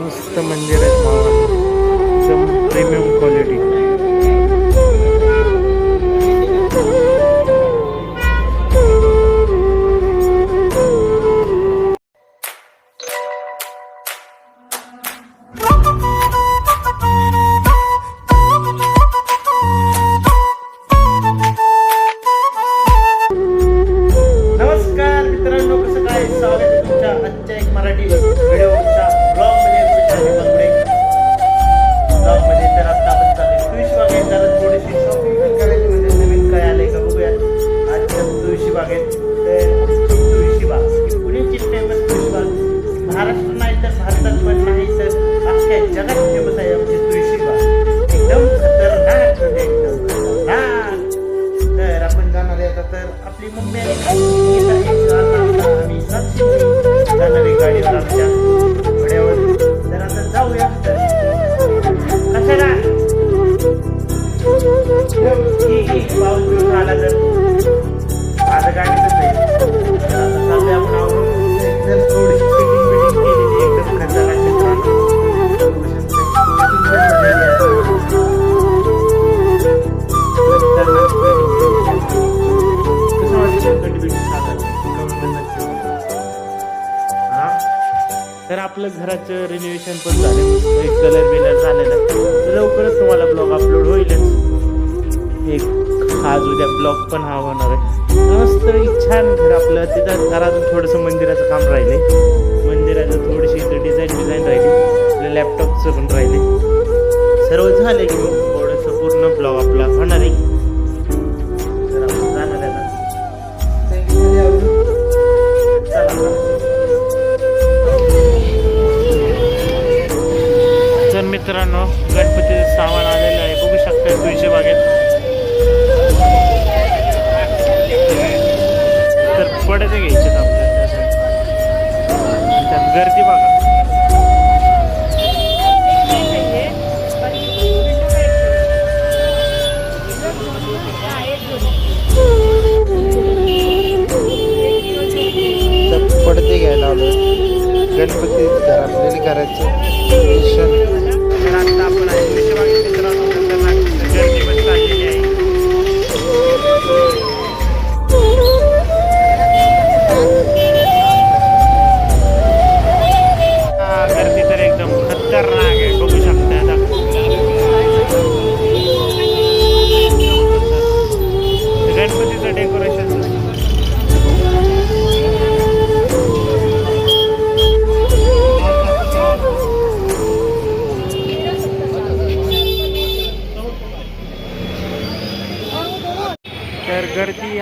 मस्त मंदिर आहे. मराठी व्हिडिओच्या ब्लॉगमध्ये ब्लॉगमध्ये तर आता आपण चालू तुळशी बागेत थोडीशी शॉपिंग पण करायची म्हणजे नवीन काय आले का बघूया आजच्या तुळशी बागेत तर तुळशी बाग. तुळशी बाग. महाराष्ट्र नाही तर भारतात पण नाही तर अख्ख्या जगात फेमस आहे आमची तुळशी बाग. एकदम खतरनाक म्हणजे एकदम खतरनाक. तर आपण जाणार आहे आता तर आपली मम्मी आणि पाऊस आला तर माझं आहे आता चाललंय आपण एकदम फिटिंग बिटिंग केलेली एकदम खतरनाक हा? तर आपलं घराचं रिनोव्हेशन पण झालं. एक कलर बिलर झालेलं. लवकरच तुम्हाला ब्लॉग अपलोड होईलच. एक आज उद्या ब्लॉक पण हा होणार आहे. मस्त एक छान घर आपलं. तिथं घरातून थोडंसं मंदिराचं काम राहिले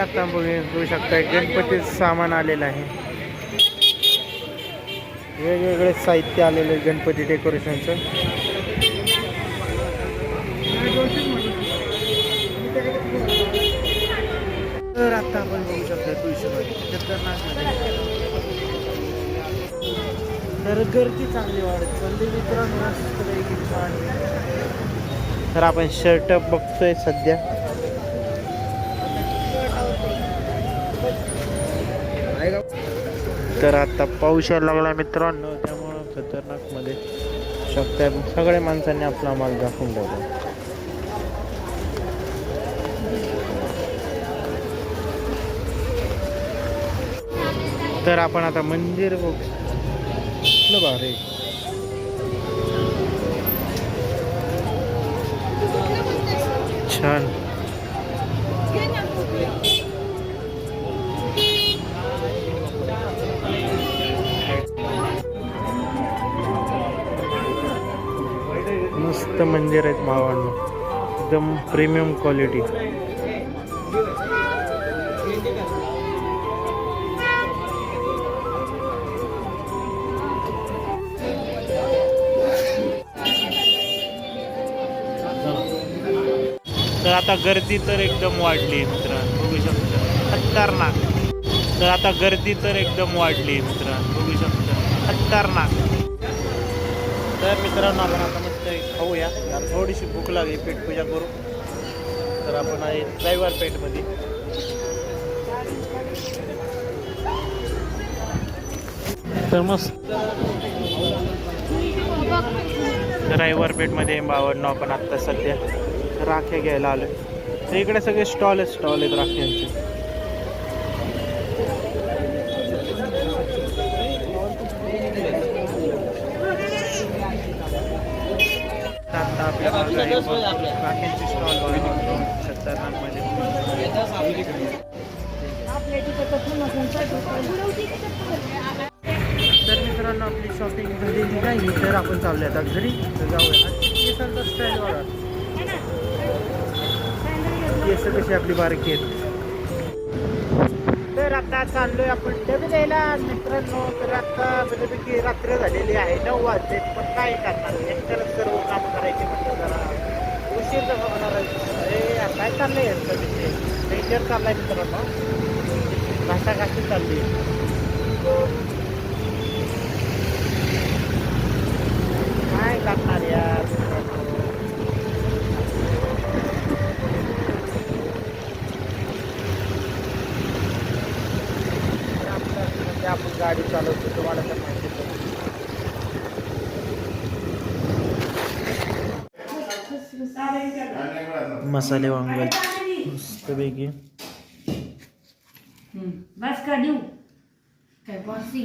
आता बघू बघू शकता गणपतीचं सामान आलेलं आहे वेगवेगळे साहित्य आलेलं गणपती डेकोरेशनचं तर आता आपण बघू शकतो. तर गर्दी चांगली वाढत चालली मित्रांनो. तर आपण शर्ट बघतोय सध्या तर आता पाऊस यायला लागला मित्रांनो त्यामुळं खतरनाकमध्ये शकता सगळ्या माणसांनी आपला माल दाखवून ठेवला तर आपण आता मंदिर बघ. भारी छान. मस्त मंदिर आहेत भावांनो. एकदम प्रीमियम क्वालिटी तर आता गर्दी तर एकदम वाढली मित्रांनो. बघू शकता. खतरनाक. तर आता गर्दी तर एकदम वाढली मित्रांनो. बघू शकता. खतरनाक. तर मित्रांनो आपण आता खाऊया यार थोडीशी भूक लागली पेट पूजा करू. तर आपण आहे ड्रायव्हर पेठमध्ये. तर मस्त. रविवार पेठमध्ये बावन्न आपण आत्ता सध्या राख्या घ्यायला आलो तर इकडे सगळे स्टॉल आहेत स्टॉल आहेत राख्यांचे. स्टॉल तर मित्रांनो आपली शॉपिंग झालेली नाही तर आपण चालले आता घरी. तर जाऊया. आणि केसांचा स्टाईल बघा. केस कशी आपली बारकी आहेत. आता चाललोय आपण. डबे द्यायला मित्रांनो तर आता बऱ्यापैकी रात्र झालेली आहे. नऊ वाजले पण काय करणार? एकट्याला सर्व काम करायचे म्हटलं जरा. उशीर जमा होणार अरे काय चाललंय यांचं म्हणजे डेंजर चाललाय मित्रांनो. घाटाघाटी चालली काय करणार यार आपलं- म्हणजे आपण गाडी चालवतो तुम्हाला तर माहितीच आहे. मसाले वांगल. मस्तपैकी बस का देऊ? काय बॉसी